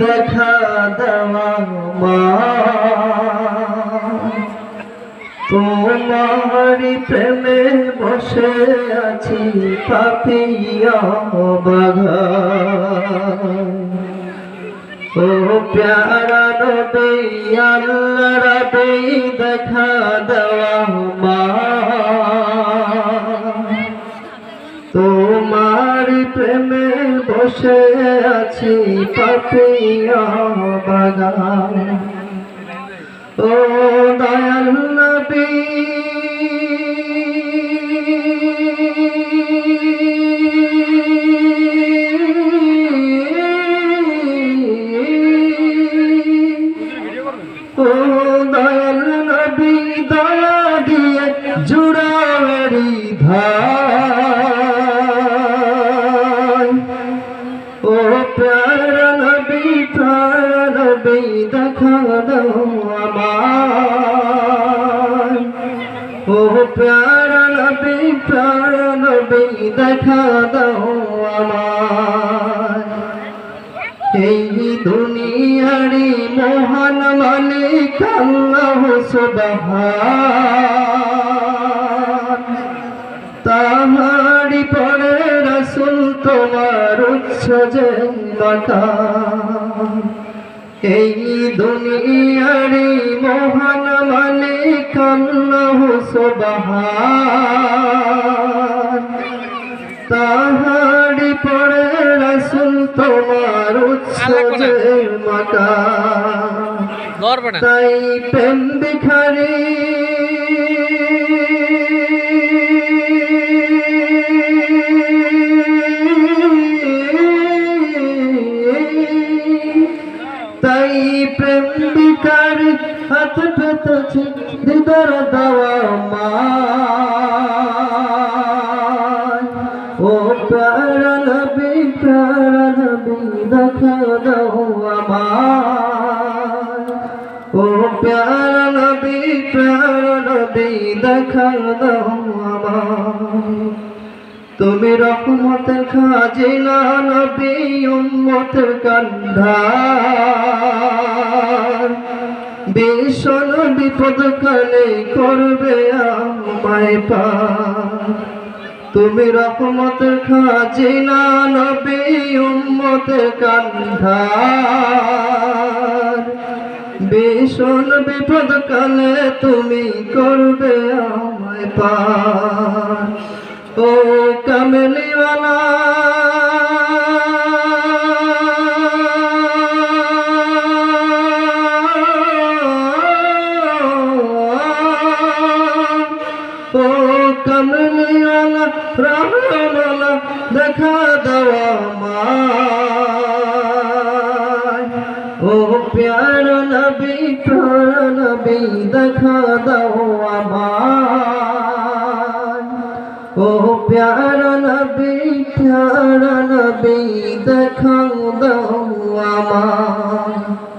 দেখা দেওয়া তোমারি প্রেমে বসে আছি পাপিয়া বাঘা ও প্যারা নবী আল্লাহ দেখা দেওয়া বসে আছি পাপিয়া বাগান। ও দয়াল নবী। ও দয়াল নবী দয়া দিয়ে জুড়ারি ভাই দেখা দাও ও প্যার নবী প্যার নবী, দেখা দাও আমার এই দুনিয়ারি মহান মালিক আল্লাহ সুবহান। তাহারি পরে রসুল তোমার উচ্চ যে মাকাম এই দুনিয়ারি মহান মালিক আল্লাহ সুবহান। তাহারি পরে রাসূল তোমার যে মাকাম তাই প্রেম বিখারি হাত পেতেছি দিদার দেওয়া মা ও প্যারা নবী প্যারা নবী, দেখা দাও আমার ও প্যারা নবী প্যারা নবী, দেখা দাও আমার তুমি রহমতের খাজিনা নবী, উম্মতের ভীষণ বিপদ কালে করবে আমায় পা তুমি রহমতের খাজিনা, নবী উম্মতের কান্ধার। ভীষণ বিপদ কালে তুমি করবে আমায় পা ও রহমালা দেখা দেওয়া মায় ও প্যার নবী প্যার নবী, দেখা দাও আমায়। ও প্যার নবী প্যার নবী, দেখা দাও আমায়।